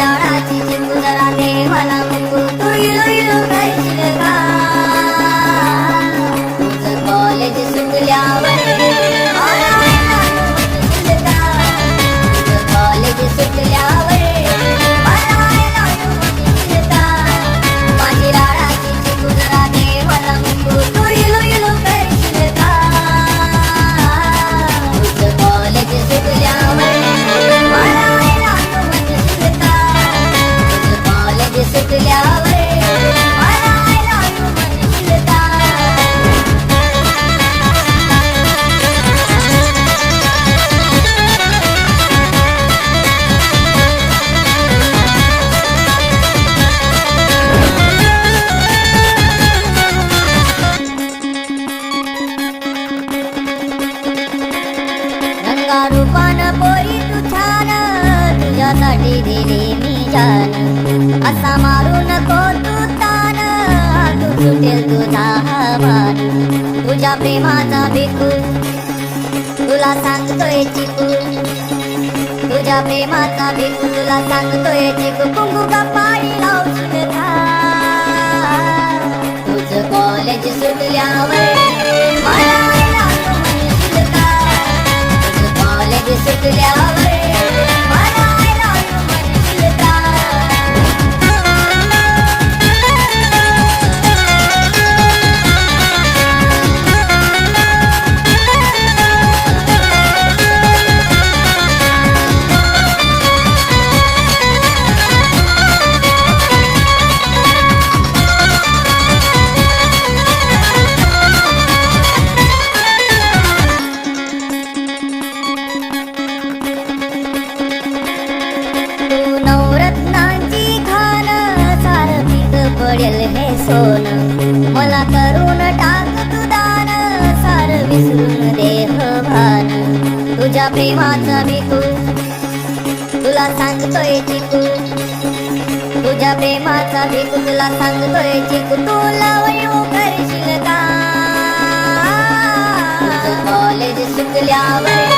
मला मुकू माझी लाडाची चिकू जरा दे मला सुटेल तुझा हवान तुझ्या प्रेमाचा भिकू तुला सांगतोय चिकू तुझ्या प्रेमाचा भिकू तुला सांगतोय चिकू कुंकू का पाणी लावशील तुझं कॉलेज सुटल्यावर मला म्हणशील कॉलेज सुटल्यावर पडेल हे सोन. मला करून टाक तू दान सार विसरून देह भान तुझ्या प्रेमाचा भिकू तुला सांगतोय चिकू तुझ्या प्रेमाचा भिकू तुला सांगतोय चिकू तुला वयो करशील का? कॉलेज शिकल्यावर